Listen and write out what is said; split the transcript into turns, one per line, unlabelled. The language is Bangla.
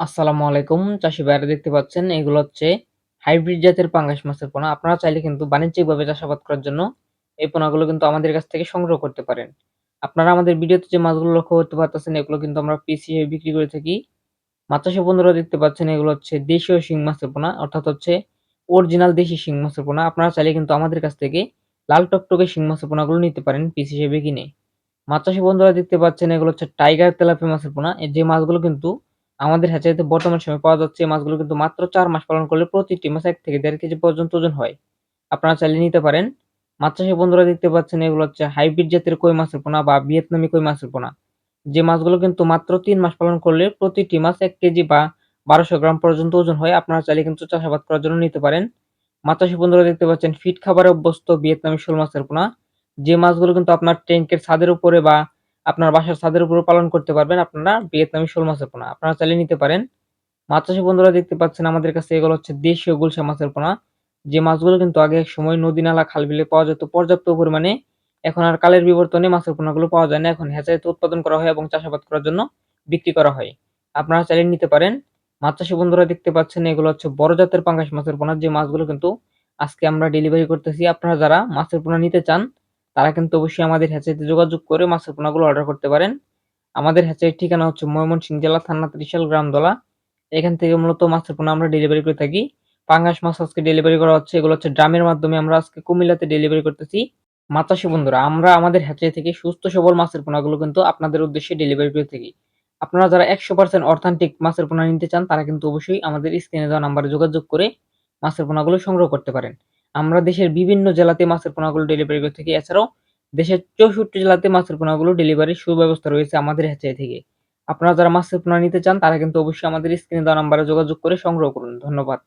আসসালামু আলাইকুম। চাষি ভাইরা দেখতে পাচ্ছেন, এগুলো হচ্ছে হাইব্রিড জাতের পাঙ্গাস মাছের পোনা। আপনারা চাইলে কিন্তু বাণিজ্যিকভাবে চাষাবাদ করার জন্য এই পোনাগুলো কিন্তু আমাদের কাছ থেকে সংগ্রহ করতে পারেন। আপনারা আমাদের ভিডিওতে যে মাছগুলো লক্ষ্য করতে পারতেছেন, এগুলো কিন্তু আমরা পিস বিক্রি করে থাকি। মাছ চাষি বন্ধুরা দেখতে পাচ্ছেন, এগুলো হচ্ছে দেশীয় শিং মাছের পোনা, অর্থাৎ হচ্ছে অরিজিনাল দেশি শিং মাছের পোনা। আপনারা চাইলে কিন্তু আমাদের কাছ থেকে লাল টকটকে শিং মাছের পোনাগুলো নিতে পারেন পিস হিসেবে কিনে। মাছ চাষি বন্ধুরা দেখতে পাচ্ছেন, এগুলো হচ্ছে টাইগার তেলাপিয়া মাছের পোনা। এই যে মাছগুলো কিন্তু আমাদের হ্যাচারিতে বর্তমান সময়ে পাওয়া যাচ্ছে এই মাছগুলো কিন্তু মাত্র চার মাস পালন করলে প্রতিটি মাছ এক থেকে দেড় কেজি পর্যন্ত ওজন হয়। আপনারা চাইলে নিতে পারেন। মাছ বন্ধুরা দেখতে পাচ্ছেন, এগুলো হচ্ছে হাইব্রিড জাতের কই মাছের পোনা বা ভিয়েতনামি কই মাছের পোনা। যে মাছগুলো কিন্তু মাত্র তিন মাস পালন করলে প্রতিটি মাছ এক কেজি বা বারোশো গ্রাম পর্যন্ত ওজন হয়। আপনারা চাইলে কিন্তু চাষাবাদ করার জন্য নিতে পারেন। মাছ বন্ধুরা দেখতে পাচ্ছেন, ফিট খাবারে অভ্যস্ত ভিয়েতনামি শোল মাছের পোনা। যে মাছগুলো কিন্তু আপনার ট্যাঙ্কের ছাদের উপরে বা আপনার বাসার ছাদের উপরে পালন করতে পারবেন আপনারা ভিয়েতনামি শোল মাছের পোনা। আপনারা চাইলে নিতে পারেন। মাছ চাষি বন্ধুরা দেখতে পাচ্ছেন আমাদের কাছে এগুলো হচ্ছে দেশীয় গুলশা মাছের পোনা। যে মাছগুলো কিন্তু আগে এক সময় নদী নালা, খাল বিলে পাওয়া যেত, পর্যাপ্ত পরিমাণে। এখন আর কালের বিবর্তনে মাছের পোনাগুলো পাওয়া যায় না। এখন হ্যাচারিতে উৎপাদন করা হয় এবং চাষাবাদ করার জন্য বিক্রি করা হয়। আপনারা চাইলে নিতে পারেন। মাছ চাষি বন্ধুরা দেখতে পাচ্ছেন এগুলো হচ্ছে বড় জাতের পাঙ্গাস মাছের পোনা। যে মাছগুলো কিন্তু আজকে আমরা ডেলিভারি করতেছি। আপনারা যারা মাছের পোনা নিতে চান তারা কিন্তু অবশ্যই আমাদের হ্যাচারিতে যোগাযোগ করে মাছের পোনাগুলো অর্ডার করতে পারেন। আমাদের হ্যাচারির ঠিকানা হচ্ছে ময়মনসিংহ জেলা, থানা ত্রিশাল গ্রামদলা এখান থেকে মূলত মাছের পোনা আমরা ডেলিভারি করে থাকি। পাঙ্গাস মাছ আজকে ডেলিভারি করা হচ্ছে, এগুলো হচ্ছে ড্রামের মাধ্যমে আমরা আজকে কুমিল্লাতে ডেলিভারি করতেছি। মাতাশি বন্ধুরা, আমরা আমাদের হ্যাচারি থেকে সুস্থ, সবল মাছের পোনাগুলো কিন্তু আপনাদের উদ্দেশ্যে ডেলিভারি করে থাকি। আপনারা যারা একশো পার্সেন্ট অর্থান্টিক মাছের পোনা নিতে চান, তারা কিন্তু অবশ্যই আমাদের স্ক্রিনে দেওয়া নাম্বারে যোগাযোগ করে মাছের পোনাগুলো সংগ্রহ করতে পারেন। আমরা দেশের বিভিন্ন জেলাতে মাছের পোনাগুলো ডেলিভারি করে থাকি। এছাড়াও দেশের চৌষট্টি জেলাতে মাছের পোনাগুলো ডেলিভারির সুব্যবস্থা রয়েছে আমাদের হ্যাচারি থেকে। আপনারা যারা মাছের পোনা নিতে চান, তারা কিন্তু অবশ্যই আমাদের স্ক্রিনে দেওয়া নাম্বারে যোগাযোগ করে সংগ্রহ করুন। ধন্যবাদ।